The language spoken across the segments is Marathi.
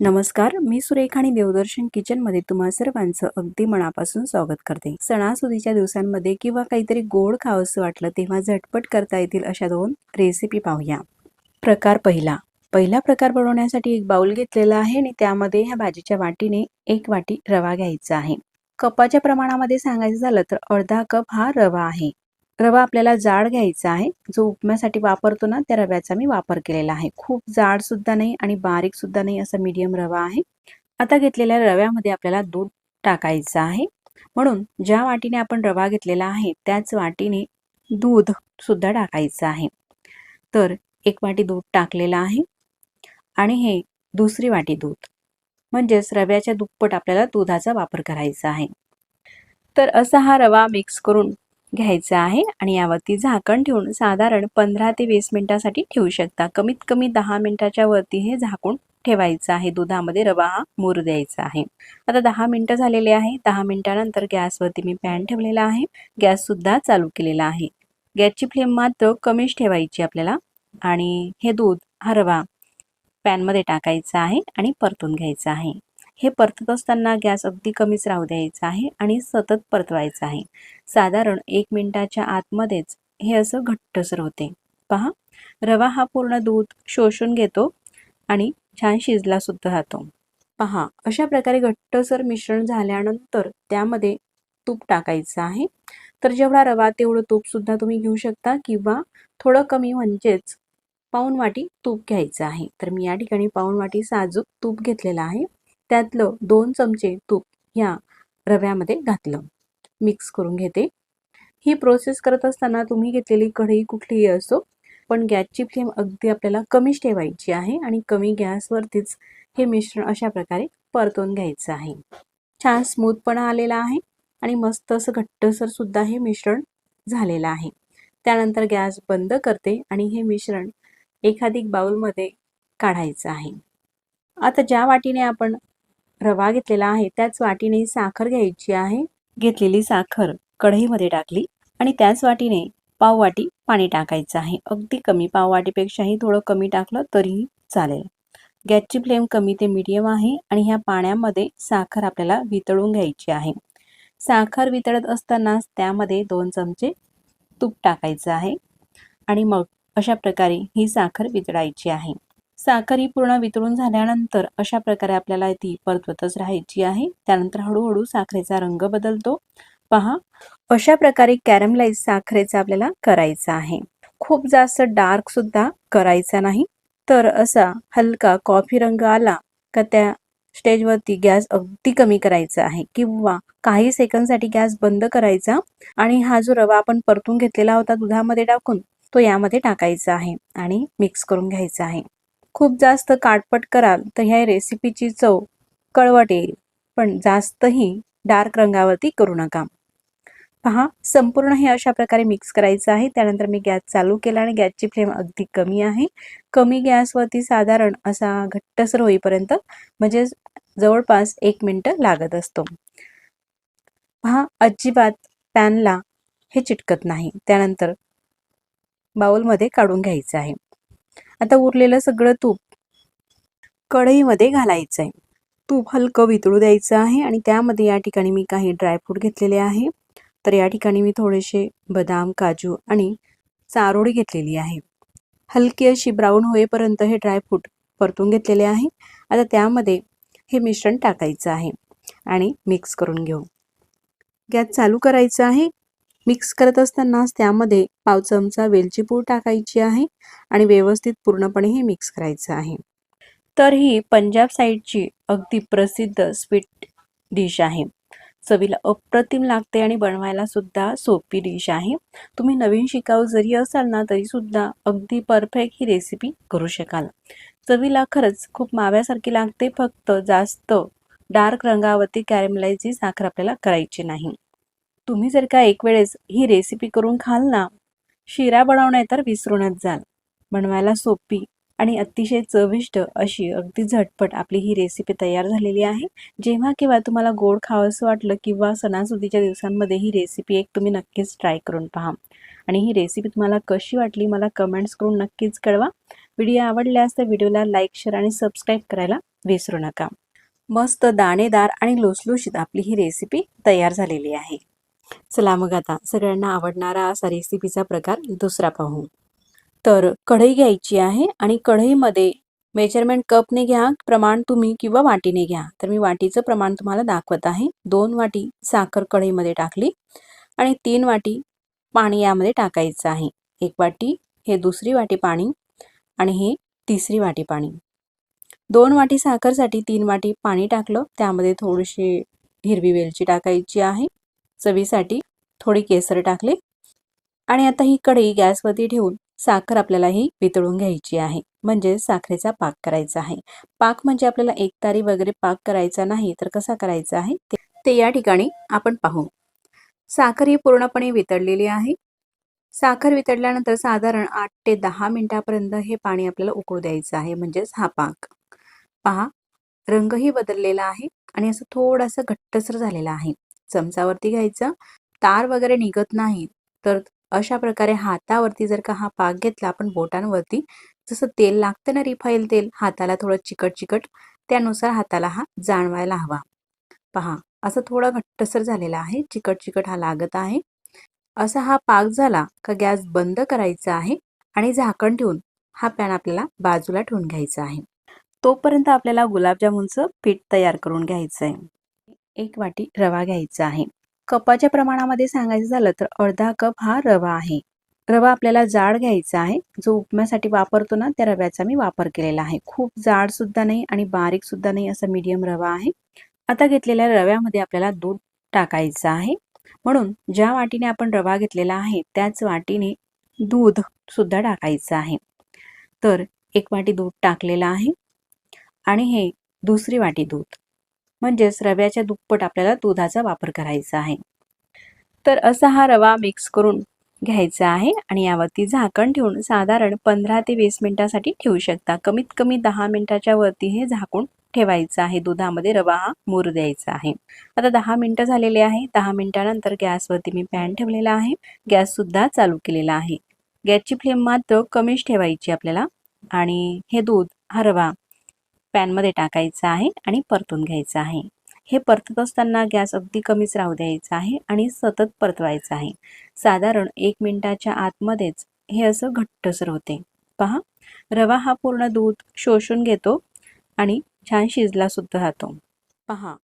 नमस्कार मी सुरेखा आणि देवदर्शन किचनमध्ये तुम्हा सर्वांचं अगदी मनापासून स्वागत करते. सणासुदीच्या दिवसांमध्ये किंवा काहीतरी गोड खावंसं वाटलं तेव्हा झटपट करता येतील अशा दोन रेसिपी पाहूया. प्रकार पहिला. पहिला प्रकार बनवण्यासाठी एक बाउल घेतलेला आहे आणि त्यामध्ये ह्या भाजीच्या वाटीने एक वाटी रवा घ्यायचा आहे. कपाच्या प्रमाणामध्ये सांगायचं झालं तर अर्धा कप हा रवा आहे. रवा आपल्याला जाड घ्यायचा आहे. जो उपम्यासाठी वापरतो ना त्या रव्याचा मी वापर केलेला आहे. खूप जाड सुद्धा नाही आणि बारीक सुद्धा नाही असा मीडियम रवा आहे. आता घेतलेल्या रव्यामध्ये आपल्याला दूध टाकायचं आहे. म्हणून ज्या वाटीने आपण रवा घेतलेला आहे त्याच वाटीने दूध सुद्धा टाकायचं आहे. तर एक वाटी दूध टाकलेलं आहे आणि हे दुसरी वाटी दूध. म्हणजेच रव्याच्या दुप्पट आपल्याला दुधाचा वापर करायचा आहे. तर असा हा रवा मिक्स करून घ्यायचं आहे आणि यावरती झाकण ठेवून साधारण पंधरा ते वीस मिनिटासाठी ठेवू शकता. कमीत कमी दहा मिनिटाच्या वरती हे झाकून ठेवायचं आहे. दुधामध्ये रवा हा मूर द्यायचा आहे. आता दहा मिनटं झालेले आहे. दहा मिनिटानंतर गॅसवरती मी पॅन ठेवलेला आहे. गॅससुद्धा चालू केलेला आहे. गॅसची फ्लेम मात्र कमीच ठेवायची आपल्याला. आणि हे दूध हा रवा पॅनमध्ये टाकायचा आहे आणि परतून घ्यायचा आहे. हे परतत असताना गॅस अगदी कमीच राहू द्यायचा आहे आणि सतत परतवायचं आहे. साधारण एक मिनिटाच्या आतमध्येच हे असं घट्टसर होते पहा रवा हा पूर्ण दूध शोषून घेतो आणि छान शिजला सुद्धा जातो. पहा अशा प्रकारे घट्टसर मिश्रण झाल्यानंतर त्यामध्ये तूप टाकायचं आहे. तर जेवढा रवा तेवढं तूप सुद्धा तुम्ही घेऊ शकता किंवा थोडं कमी म्हणजेच पाऊन वाटी तूप घ्यायचं आहे. तर मी या ठिकाणी पाऊन वाटी साजूक तूप घेतलेलं आहे. त्यातलं दोन चमचे तूप ह्या रव्यामध्ये घातलं. मिक्स करून घेते. ही प्रोसेस करत असताना तुम्ही घेतलेली कढई कुठलीही असो पण गॅसची फ्लेम अगदी आपल्याला कमीच ठेवायची आहे आणि कमी गॅसवरतीच हे मिश्रण अशा प्रकारे परतून घ्यायचं आहे. छान स्मूथपणा आलेला आहे आणि मस्त असं घट्टसर सुद्धा हे मिश्रण झालेलं आहे. त्यानंतर गॅस बंद करते आणि हे मिश्रण एखादी बाउलमध्ये काढायचं आहे. आता ज्या वाटीने आपण रवा घेतलेला आहे. त्याच वाटीने साखर घ्यायची आहे. घेतलेली साखर कढईमध्ये टाकली आणि त्याच वाटीने पाव वाटी पाणी टाकायचं आहे. अगदी कमी पाव वाटीपेक्षाही थोडं कमी टाकलं तरीही चालेल. गॅसची फ्लेम कमी ते मीडियम आहे आणि ह्या पाण्यामध्ये साखर आपल्याला वितळून घ्यायची आहे. साखर वितळत असतानाच त्यामध्ये दोन चमचे तूप टाकायचं आहे. आणि मग अशा प्रकारे ही साखर वितळायची आहे. साखर ही पूर्ण वितळून झाल्यानंतर अशा प्रकारे आपल्याला ती परतवतच राहायची आहे. त्यानंतर हळूहळू साखरेचा रंग बदलतो. पहा अशा प्रकारे कॅरमलाइज साखरेचा आपल्याला करायचा आहे. खूप जास्त डार्क सुद्धा करायचा नाही. तर असा हलका कॉफी रंग आला का त्या स्टेजवरती गॅस अगदी कमी करायचा आहे. किंवा काही सेकंदसाठी गॅस बंद करायचा आणि हा जो रवा आपण परतून घेतलेला होता दुधामध्ये टाकून तो यामध्ये टाकायचा आहे आणि मिक्स करून घ्यायचा आहे. खूप जास्त काटपट कराल तर ह्या रेसिपीची चव कळवट येईल. पण जास्तही डार्क रंगावरती करू नका. पहा संपूर्ण हे अशा प्रकारे मिक्स करायचं आहे. त्यानंतर मी गॅस चालू केला आणि गॅसची फ्लेम अगदी कमी आहे. कमी गॅसवरती साधारण असा घट्टसर होईपर्यंत म्हणजे जवळपास एक मिनटं लागत असतो. पहा अजिबात पॅनला हे चिटकत नाही. त्यानंतर बाउलमध्ये काढून घ्यायचं आहे. आता उरलेलं सगळं तूप कढईमध्ये घालायचं आहे तूप हलकं वितळू द्यायचं आहे आणि त्यामध्ये या ठिकाणी मी काही ड्रायफ्रूट घेतलेले आहे. तर या ठिकाणी मी थोडेसे बदाम काजू आणि चारोळी घेतलेली आहे. हलकी अशी ब्राऊन होईपर्यंत हे ड्रायफ्रूट परतून घेतलेले आहे. आता त्यामध्ये हे मिश्रण टाकायचं आहे आणि मिक्स करून घेऊ. गॅस चालू करायचं आहे. मिक्स करत असतानाच त्यामध्ये पाव चमचा वेलची पूड टाकायची आहे आणि व्यवस्थित पूर्णपणे हे मिक्स करायचं आहे. तर ही पंजाब साईडची अगदी प्रसिद्ध स्वीट डिश आहे. चवीला अप्रतिम लागते आणि बनवायला सुद्धा सोपी डिश आहे. तुम्ही नवीन शिकाऊ जरी असाल ना तरी सुद्धा अगदी परफेक्ट ही रेसिपी करू शकाल. चवीला खरंच खूप माव्यासारखी लागते फक्त जास्त डार्क रंगावरती कॅरेमलाईची साखर आपल्याला करायची नाही. तुम्ही जर का एक वेळेस ही रेसिपी करून खाल ना शिरा बनवणे तर विसरूनच जाल. बनवायला सोपी आणि अतिशय चविष्ट अशी अगदी झटपट आपली ही रेसिपी तयार झालेली आहे. जेव्हा केव्हा तुम्हाला गोड खावंसं वाटलं किंवा सणासुदीच्या दिवसांमध्ये ही रेसिपी एक तुम्ही नक्कीच ट्राय करून पहा. आणि ही रेसिपी तुम्हाला कशी वाटली मला कमेंट्स करून नक्कीच कळवा. व्हिडिओ आवडल्यास तर व्हिडिओला लाईक शेअर आणि सबस्क्राईब करायला विसरू नका. मस्त दाणेदार आणि लुसलुशीत आपली ही रेसिपी तयार झालेली आहे. चला मग आता सगळ्यांना आवडणारा असा रेसिपीचा प्रकार दुसरा पाहू. तर कढई घ्यायची आहे आणि कढईमध्ये मेजरमेंट कपने घ्या प्रमाण तुम्ही किंवा वाटीने घ्या. तर मी वाटीचं प्रमाण तुम्हाला दाखवत आहे. दोन वाटी साखर कढईमध्ये टाकली आणि तीन वाटी पाणी यामध्ये टाकायचं आहे. एक वाटी हे दुसरी वाटी पाणी आणि हे तिसरी वाटी पाणी. दोन वाटी साखरसाठी तीन वाटी पाणी टाकलं. त्यामध्ये थोडीशी हिरवी वेलची टाकायची आहे. चवीसाठी थोडी केसर टाकले. आणि आता ही कढई गॅसवरती ठेवून साखर आपल्याला ही वितळून घ्यायची आहे. म्हणजे साखरेचा पाक करायचा आहे. पाक म्हणजे आपल्याला एक तारी वगैरे पाक करायचा नाही तर कसा करायचा आहे ते या ठिकाणी आपण पाहू. साखर ही पूर्णपणे वितळलेली आहे. साखर वितळल्यानंतर साधारण आठ ते दहा मिनिटापर्यंत हे पाणी आपल्याला उकळू द्यायचं आहे. म्हणजेच हा पाक. पहा रंगही बदललेला आहे आणि असं थोडासा घट्टसर झालेला आहे. चमचावरती घ्यायचं. तार वगैरे निघत नाही. तर अशा प्रकारे हातावरती जर का हा पाक घेतला आपण बोटांवरती जसं तेल लागतं ना रिफाईल तेल हाताला थोडं चिकट चिकट त्यानुसार हाताला हा जाणवायला हवा. पहा असं थोडा घट्टसर झालेला आहे चिकट चिकट हा लागत आहे. असा हा पाक झाला का गॅस बंद करायचा आहे आणि झाकण ठेवून हा पॅन आपल्याला बाजूला ठेवून घ्यायचा आहे. तोपर्यंत आपल्याला गुलाबजामुनचं पीठ तयार करून घ्यायचं आहे एक वाटी रवा घ्यायचा आहे. कपाच्या प्रमाणामध्ये सांगायचं झालं तर अर्धा कप हा रवा आहे. रवा आपल्याला जाड घ्यायचा आहे. जो उपम्यासाठी वापरतो ना त्या रव्याचा मी वापर केलेला आहे. खूप जाड सुद्धा नाही आणि बारीक सुद्धा नाही असा मीडियम रवा आहे. आता घेतलेल्या रव्यामध्ये आपल्याला दूध टाकायचं आहे. म्हणून ज्या वाटीने आपण रवा घेतलेला आहे त्याच वाटीने दूध सुद्धा टाकायचं आहे. तर एक वाटी दूध टाकलेलं आहे. आणि हे दुसरी वाटी दूध. म्हणजेच रव्याच्या दुप्पट आपल्याला दुधाचा वापर करायचा आहे. तर असा हा रवा मिक्स करून घ्यायचा आहे आणि यावरती झाकण ठेवून साधारण पंधरा ते वीस मिनिटासाठी ठेवू शकता. कमीत कमी दहा मिनिटाच्या वरती हे झाकून ठेवायचं आहे. दुधामध्ये रवा हा मूर द्यायचा आहे. आता दहा मिनिटं झालेले आहे. दहा मिनिटानंतर गॅसवरती मी पॅन ठेवलेला आहे. गॅससुद्धा चालू केलेला आहे. गॅसची फ्लेम मात्र कमीच ठेवायची आपल्याला आणि हे दूध हा रवा पॅनमध्ये टाकायचा आहे आणि परतून घ्यायचं आहे. हे परतत असताना गॅस अगदी कमीच राहू द्यायचा आहे आणि सतत परतवायचं आहे. साधारण एक मिनिटाच्या आतमध्येच हे असं घट्टसर होते पहा रवा हा पूर्ण दूध शोषून घेतो आणि छान शिजला सुद्धा राहतो पहा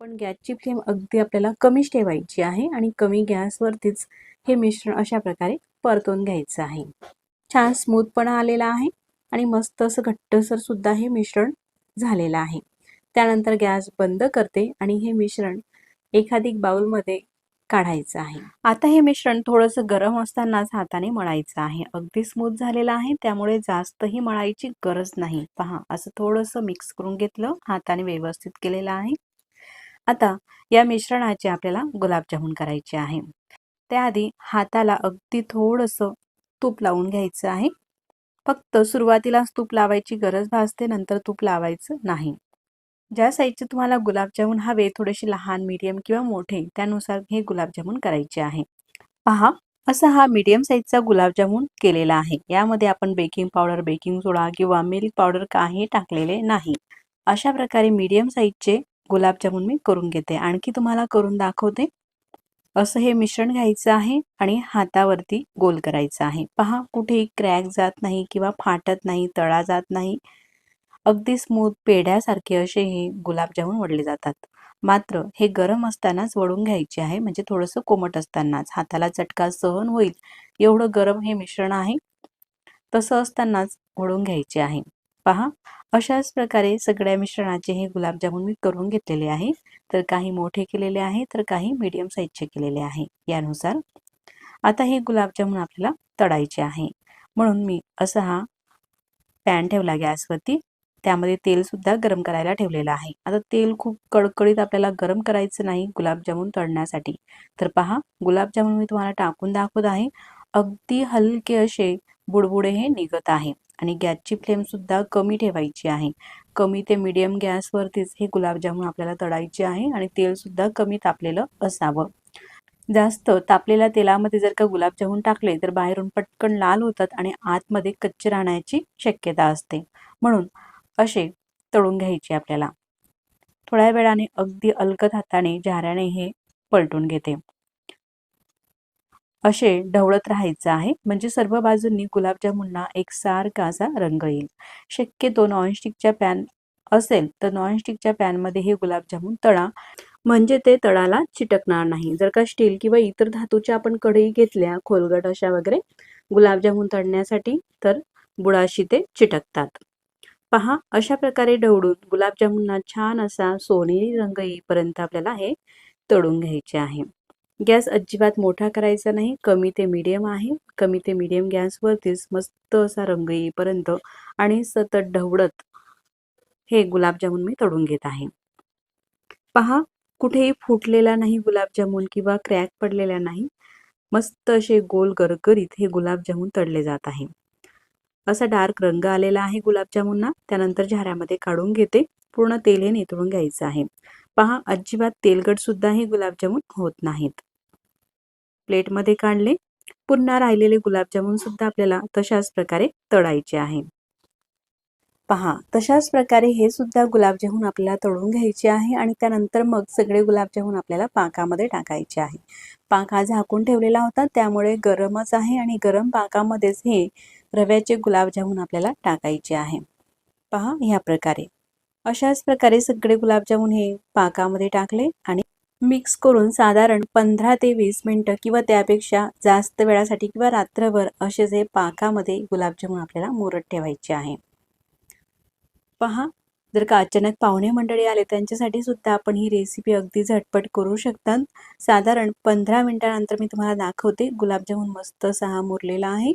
पण गॅसची फ्लेम अगदी आपल्याला कमीच ठेवायची आहे आणि कमी गॅसवरतीच हे मिश्रण अशा प्रकारे परतून घ्यायचं आहे. छान स्मूथपणा आलेला आहे. आणि मस्त असं घट्टसर सुद्धा हे मिश्रण झालेलं आहे. त्यानंतर गॅस बंद करते आणि हे मिश्रण एखादी बाउलमध्ये काढायचं आहे. आता हे मिश्रण थोडंसं गरम असतानाच हाताने मळायचं आहे. अगदी स्मूथ झालेलं आहे त्यामुळे जास्तही मळायची गरज नाही. पहा असं थोडंसं मिक्स करून घेतलं हाताने व्यवस्थित केलेलं आहे. आता या मिश्रणाचे आपल्याला गुलाबजामुन करायचे आहे. त्याआधी हाताला अगदी थोडंसं तूप लावून घ्यायचं आहे. फक्त सुरुवातीलाच तूप लावायची गरज भासते नंतर तूप लावायचं नाही. ज्या साईजचे तुम्हाला गुलाबजामुन हवे थोडेसे लहान मीडियम किंवा मोठे त्यानुसार हे गुलाबजामुन करायचे आहे. पहा असा हा मीडियम साईजचा गुलाबजामुन केलेला आहे. यामध्ये आपण बेकिंग पावडर बेकिंग सोडा किंवा मिल्क पावडर काही टाकलेले नाही. अशा प्रकारे मीडियम साईजचे गुलाबजामुन मी करून घेते. आणखी तुम्हाला करून दाखवते. असं हे मिश्रण घ्यायचं आहे आणि हातावरती गोल करायचं आहे. पहा कुठेही क्रॅक जात नाही किंवा फाटत नाही तळा जात नाही. अगदी स्मूथ पेढ्यासारखे असे हे गुलाबजामुन वडले जातात. मात्र हे गरम असतानाच वळून घ्यायचे आहे म्हणजे थोडंसं कोमट असतानाच. हाताला चटका सहन होईल एवढं गरम हे मिश्रण आहे. तसं असतानाच वळून घ्यायचे आहे. पहा अशाच प्रकारे सगळ्या मिश्रणाचे हे गुलाबजामुन मी करून घेतलेले आहे. तर काही मोठे केलेले आहे तर काही मीडियम साईजचे केलेले आहे. यानुसार आता हे गुलाबजामुन आपल्याला तळायचे आहे. म्हणून मी असा हा पॅन ठेवला गॅसवरती त्यामध्ये तेल सुद्धा गरम करायला ठेवलेलं आहे. आता तेल खूप कडकडीत आपल्याला गरम करायचं नाही गुलाबजामुन तळण्यासाठी. तर पहा गुलाबजामुन मी तुम्हाला टाकून दाखवत आहे. अगदी हलके असे बुडबुडे हे निघत आहे. आणि गॅसची फ्लेम सुद्धा कमी ठेवायची आहे. कमी ते मिडियम गॅसवरतीच हे गुलाबजामुन आपल्याला तळायचे आहे आणि तेलसुद्धा कमी तापलेलं असावं. जास्त तापलेल्या तेलामध्ये जर का गुलाबजामुन टाकले तर बाहेरून पटकन लाल होतात आणि आतमध्ये कच्चे राहण्याची शक्यता असते. म्हणून असे तळून घ्यायचे आपल्याला. थोड्या वेळाने अगदी अलगद हाताने झाऱ्याने हे पलटून घेते. असे ढवळत राहायचं आहे. म्हणजे सर्व बाजूंनी गुलाबजामुनला एकसारखा असा रंग येईल शक्यतो नॉनस्टिकच्या पॅन असेल तर नॉनस्टिकच्या पॅनमध्ये हे गुलाबजामुन तळा. म्हणजे ते तळाला चिटकणार नाही. जर का स्टील किंवा इतर धातूच्या आपण कढई घेतल्या खोलगट अशा वगैरे गुलाबजामुन तळण्यासाठी तर बुडाशी ते चिटकतात. पहा अशा प्रकारे ढवळून गुलाबजामुनला छान असा सोनेरी रंग येईपर्यंत आपल्याला हे तळून घ्यायचे आहे. गॅस अजिबात मोठा करायचा नाही. कमी ते मीडियम आहे. कमी ते मीडियम गॅसवरतीच मस्त असा रंग येईपर्यंत आणि सतत ढवळत हे गुलाबजामुन मी तळून घेत आहे. पहा कुठेही फुटलेला नाही गुलाबजामुन किंवा क्रॅक पडलेला नाही. मस्त असे गोल गरगरीत हे गुलाबजामुन तळले जात आहे. असा डार्क रंग आलेला आहे गुलाबजामुनना. त्यानंतर झाऱ्यामध्ये काढून घेते. पूर्ण तेल हे नितळून घ्यायचं आहे. पहा अजिबात तेलगट सुद्धा हे गुलाबजामुन होत नाहीत. प्लेटमध्ये काढले. पुन्हा राहिलेले गुलाबजामुन सुद्धा आपल्याला तशाच प्रकारे तळायचे आहे. पहा तशाच प्रकारे हे सुद्धा गुलाबजामुन आपल्याला तळून घ्यायचे आहे आणि त्यानंतर मग सगळे गुलाबजामून आपल्याला पाकामध्ये टाकायचे आहे. पाक हा झाकून ठेवलेला होता त्यामुळे गरमच आहे आणि गरम पाकामध्येच हे रव्याचे गुलाबजामून आपल्याला टाकायचे आहे. पहा ह्या प्रकारे. अशाच प्रकारे सगळे गुलाबजामुन हे पाकामध्ये टाकले आणि मिक्स करून साधारण पंधरा ते वीस मिनटं किंवा त्यापेक्षा जास्त वेळासाठी किंवा रात्रभर असेच हे पाकामध्ये गुलाबजामुन आपल्याला मुरत ठेवायचे आहे. पहा जर का अचानक पाहुणे मंडळी आले त्यांच्यासाठी सुद्धा आपण ही रेसिपी अगदी झटपट करू शकतात. साधारण पंधरा मिनटानंतर मी तुम्हाला दाखवते गुलाबजामुन मस्त सहा मुरलेला आहे.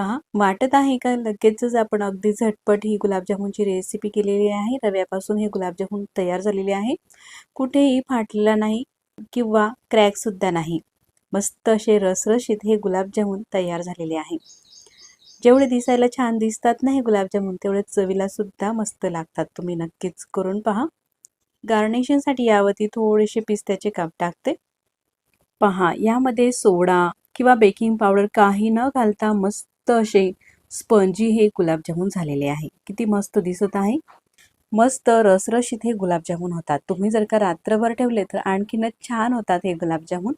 पहा. वाटत आहे का लगेचच आपण अगदी झटपट ही गुलाबजामुनची रेसिपी केलेली आहे रव्यापासून हे गुलाबजामुन तयार झालेले आहे. कुठेही फाटलेला नाही किंवा क्रॅकसुद्धा नाही. मस्त असे रसरशीत हे गुलाबजामुन तयार झालेले आहे. जेवढे दिसायला छान दिसतात ना हे गुलाबजामुन तेवढे चवीला सुद्धा मस्त लागतात. तुम्ही नक्कीच करून पहा. गार्निशिंगसाठी यावरती थोडेसे पिस्त्याचे काप टाकते. पहा यामध्ये सोडा किंवा बेकिंग पावडर काही न घालता मस्त मस्त असे स्पंजी हे गुलाबजामुन झालेले आहे. किती मस्त दिसत आहे. मस्त रसरशीत हे गुलाबजामुन होतात. तुम्ही जर का रात्रभर ठेवले तर आणखीनच छान होतात हे गुलाबजामुन.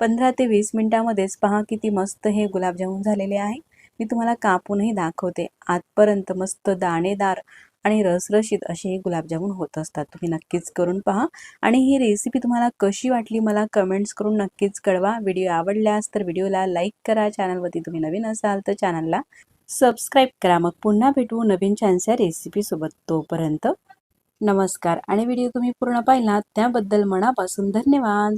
पंधरा ते वीस मिनटामध्येच पहा किती मस्त हे गुलाबजामुन झालेले आहे. मी तुम्हाला कापूनही दाखवते. आतपर्यंत मस्त दाणेदार आणि रसरशीत असे हे गुलाबजामुन होत असतात. तुम्ही नक्कीच करून पहा. आणि ही रेसिपी तुम्हाला कशी वाटली मला कमेंट्स करून नक्कीच कळवा. व्हिडिओ आवडल्यास तर व्हिडिओला लाईक करा. चॅनलवरती तुम्ही नवीन असाल तर चॅनलला सबस्क्राईब करा. मग पुन्हा भेटू नवीन छानशा रेसिपीसोबत तोपर्यंत. नमस्कार. आणि व्हिडिओ तुम्ही पूर्ण पाहिलात त्याबद्दल मनापासून धन्यवाद.